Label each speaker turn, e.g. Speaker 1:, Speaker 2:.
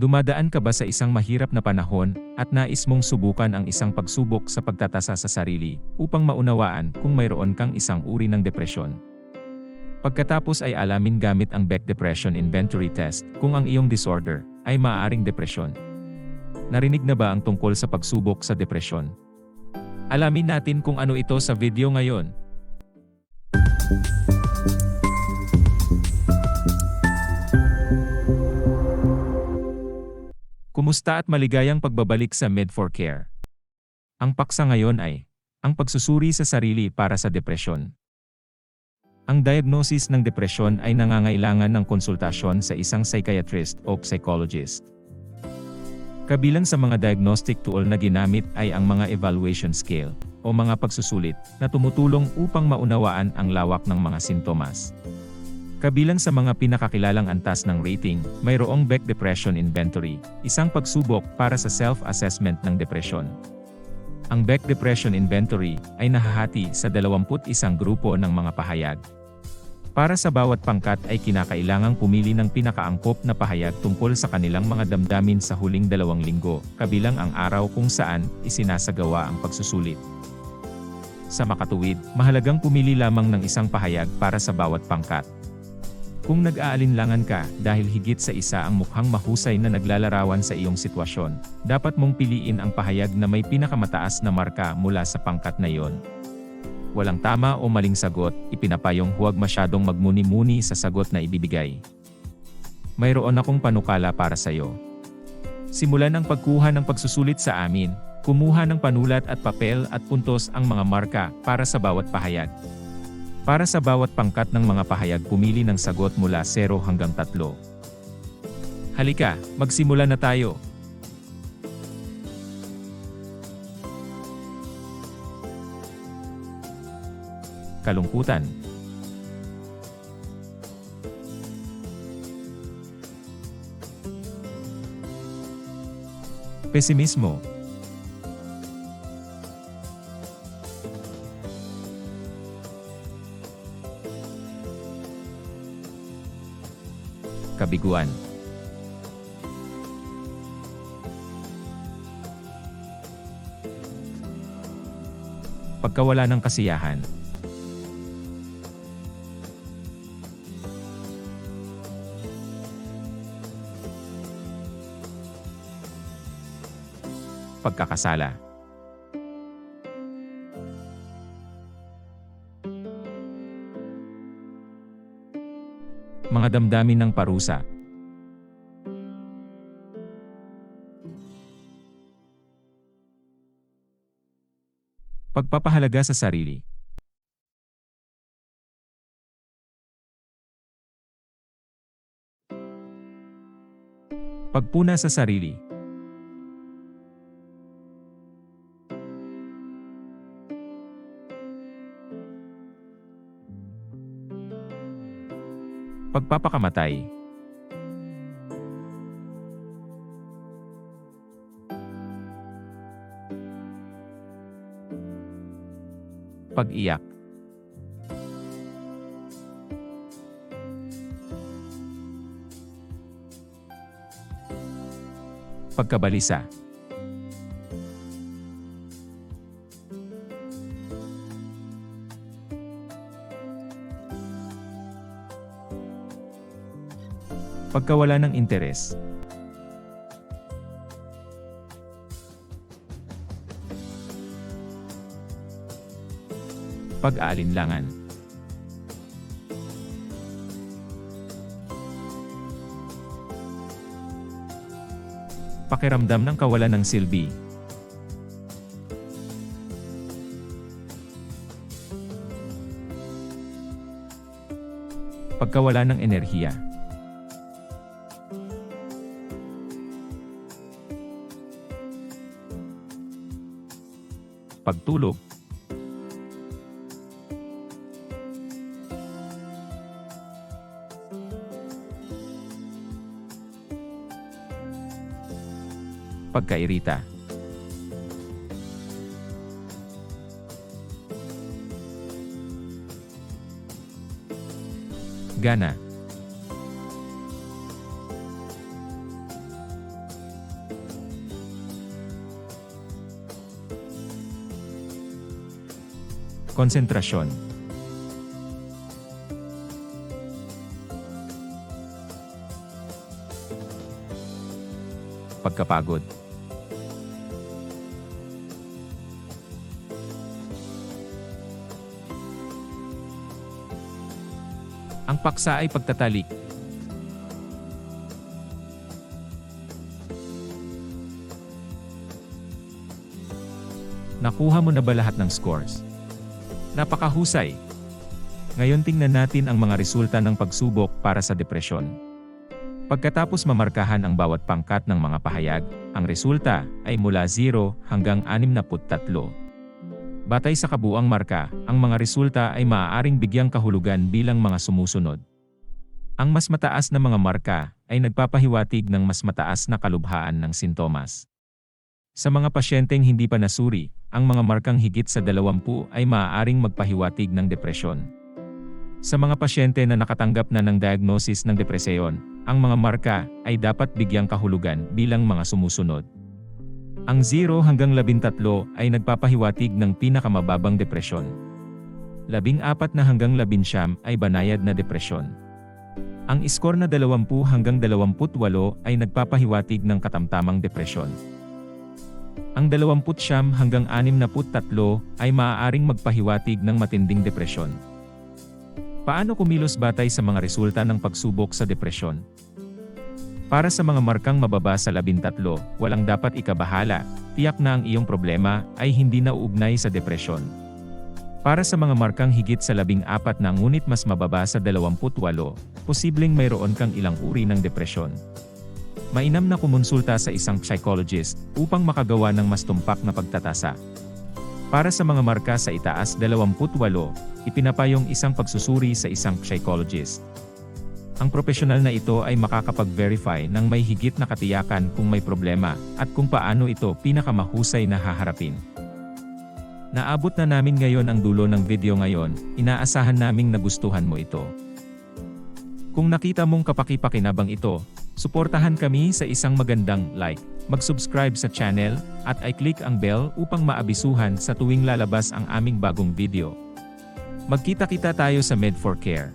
Speaker 1: Dumadaan ka ba sa isang mahirap na panahon at nais mong subukan ang isang pagsubok sa pagtatasa sa sarili upang maunawaan kung mayroon kang isang uri ng depresyon? Pagkatapos ay alamin gamit ang Beck Depression Inventory Test kung ang iyong disorder ay maaaring depresyon. Narinig na ba ang tungkol sa pagsubok sa depresyon? Alamin natin kung ano ito sa video ngayon. Kumusta at maligayang pagbabalik sa Med4Care? Ang paksa ngayon ay, ang pagsusuri sa sarili para sa depresyon. Ang diagnosis ng depresyon ay nangangailangan ng konsultasyon sa isang psychiatrist o psychologist. Kabilang sa mga diagnostic tool na ginamit ay ang mga evaluation scale o mga pagsusulit na tumutulong upang maunawaan ang lawak ng mga sintomas. Kabilang sa mga pinakakilalang antas ng rating, mayroong Beck Depression Inventory, isang pagsubok para sa self-assessment ng depresyon. Ang Beck Depression Inventory ay nahahati sa 21 grupo ng mga pahayag. Para sa bawat pangkat ay kinakailangang pumili ng pinakaangkop na pahayag tungkol sa kanilang mga damdamin sa huling dalawang linggo, kabilang ang araw kung saan isinasagawa ang pagsusulit. Sa makatuwid, mahalagang pumili lamang ng isang pahayag para sa bawat pangkat. Kung nag-aalinlangan ka dahil higit sa isa ang mukhang mahusay na naglalarawan sa iyong sitwasyon, dapat mong piliin ang pahayag na may pinakamataas na marka mula sa pangkat na iyon. Walang tama o maling sagot, ipinapayong huwag masyadong magmuni-muni sa sagot na ibibigay. Mayroon akong panukala para sa iyo. Simulan ang pagkuha ng pagsusulit sa amin, kumuha ng panulat at papel at puntos ang mga marka para sa bawat pahayag. Para sa bawat pangkat ng mga pahayag pumili ng sagot mula 0 hanggang 3. Halika, magsimula na tayo. Kalungkutan. Pesimismo. Kabiguan. Pagkawala ng kasiyahan. Pagkakasala. Mga damdamin ng parusa. Pagpapahalaga sa sarili. Pagpuna sa sarili. Pagpapakamatay. Pag-iyak. Pagkabalisa. Pagkawala ng interes. Pag-aalinlangan. Pakiramdam ng kawalan ng silbi. Pagkawala ng enerhiya. Pagtulog. Pagkairita. Gana. Konsentrasyon. Pagkapagod. Ang paksa ay pagtatalik. Nakuha mo na ba lahat ng scores? Napakahusay! Ngayon tingnan natin ang mga resulta ng pagsubok para sa depresyon. Pagkatapos mamarkahan ang bawat pangkat ng mga pahayag, ang resulta ay mula 0 hanggang 63. Batay sa kabuang marka, ang mga resulta ay maaaring bigyang kahulugan bilang mga sumusunod. Ang mas mataas na mga marka ay nagpapahiwatig ng mas mataas na kalubhaan ng sintomas. Sa mga pasyenteng hindi pa nasuri, ang mga markang higit sa 20 ay maaaring magpahiwatig ng depresyon. Sa mga pasyente na nakatanggap na ng diagnosis ng depresyon, ang mga marka ay dapat bigyang kahulugan bilang mga sumusunod. Ang 0 hanggang 13 ay nagpapahiwatig ng pinakamababang depresyon. 14 na hanggang 19 ay banayad na depresyon. Ang iskor na 20 hanggang 28 ay nagpapahiwatig ng katamtamang depresyon. Ang 29 hanggang 63 ay maaaring magpahiwatig ng matinding depresyon. Paano kumilos batay sa mga resulta ng pagsubok sa depresyon? Para sa mga markang mababa sa 13, walang dapat ikabahala, tiyak na ang iyong problema ay hindi nauugnay sa depresyon. Para sa mga markang higit sa 14 na ngunit mas mababa sa 28, posibleng mayroon kang ilang uri ng depresyon. Mainam na kumonsulta sa isang psychologist upang makagawa ng mas tumpak na pagtatasa. Para sa mga marka sa itaas 28, ipinapayong isang pagsusuri sa isang psychologist. Ang profesional na ito ay makakapag-verify ng may higit na katiyakan kung may problema at kung paano ito pinakamahusay na haharapin. Naabot na namin ngayon ang dulo ng video ngayon, inaasahan naming nagustuhan mo ito. Kung nakita mong kapakipakinabang ito, suportahan kami sa isang magandang like, mag-subscribe sa channel, at i-click ang bell upang maabisuhan sa tuwing lalabas ang aming bagong video. Magkita-kita tayo sa Med4Care.